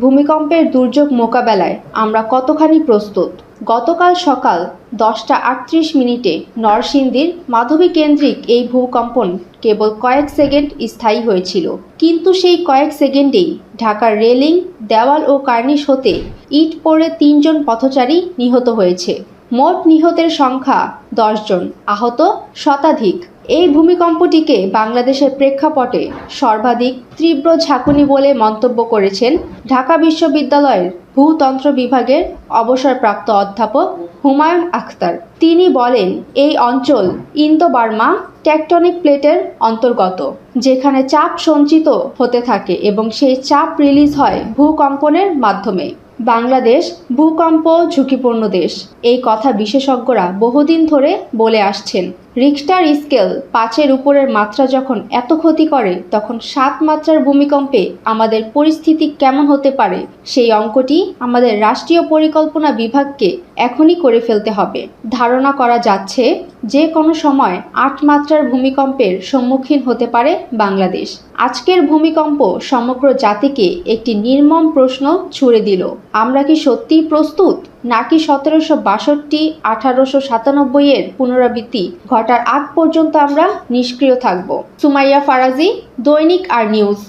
ভূমিকম্পের দুর্যোগ মোকাবেলায় আমরা কতখানি প্রস্তুত? গতকাল সকাল দশটা আটত্রিশ মিনিটে নরসিংদীর মাধবী কেন্দ্রিক এই ভূকম্পন কেবল কয়েক সেকেন্ড স্থায়ী হয়েছিল। কিন্তু সেই কয়েক সেকেন্ডেই ঢাকার রেলিং, দেওয়াল ও কার্নিশ হতে ইট পড়ে তিনজন পথচারী নিহত হয়েছে। মোট নিহতের সংখ্যা দশজন। আহত শতাধিক। এই ভূমিকম্পটিকে বাংলাদেশের প্রেক্ষাপটে সর্বাধিক তীব্র ঝাঁকুনি বলে মন্তব্য করেছেন ঢাকা বিশ্ববিদ্যালয়ের ভূতন্ত্র বিভাগের অবসরপ্রাপ্ত অধ্যাপক হুমায়ুন আখতার। তিনি বলেন, এই অঞ্চল ইন্দো বার্মা টেকটনিক প্লেটের অন্তর্গত, যেখানে চাপ সঞ্চিত হতে থাকে এবং সেই চাপ রিলিজ হয় ভূকম্পনের মাধ্যমে। বাংলাদেশ ভূকম্প ঝুঁকিপূর্ণ দেশ। এই কথা বিশেষজ্ঞরা বহুদিন ধরে বলে আসছেন। রিক্টার স্কেল পাঁচের উপরের মাত্রা যখন এত ক্ষতি করে, তখন সাত মাত্রার ভূমিকম্পে আমাদের পরিস্থিতি কেমন হতে পারে, সেই অঙ্কটি আমাদের রাষ্ট্রীয় পরিকল্পনা বিভাগকে এখনই করে ফেলতে হবে। ধারণা করা যাচ্ছে যে কোনো সময় আট মাত্রার ভূমিকম্পের সম্মুখীন হতে পারে বাংলাদেশ। আজকের ভূমিকম্প সমগ্র জাতিকে একটি নির্মম প্রশ্ন ছুড়ে দিল। আমরা কি সত্যিই প্রস্তুত? নাকি সতেরোশো বাষট্টি, আঠারোশো সাতানব্বই এর পুনরাবৃত্তি ঘটার আগ পর্যন্ত আমরা নিষ্ক্রিয় থাকব? সুমাইয়া ফারাজি, দৈনিক আর নিউজ।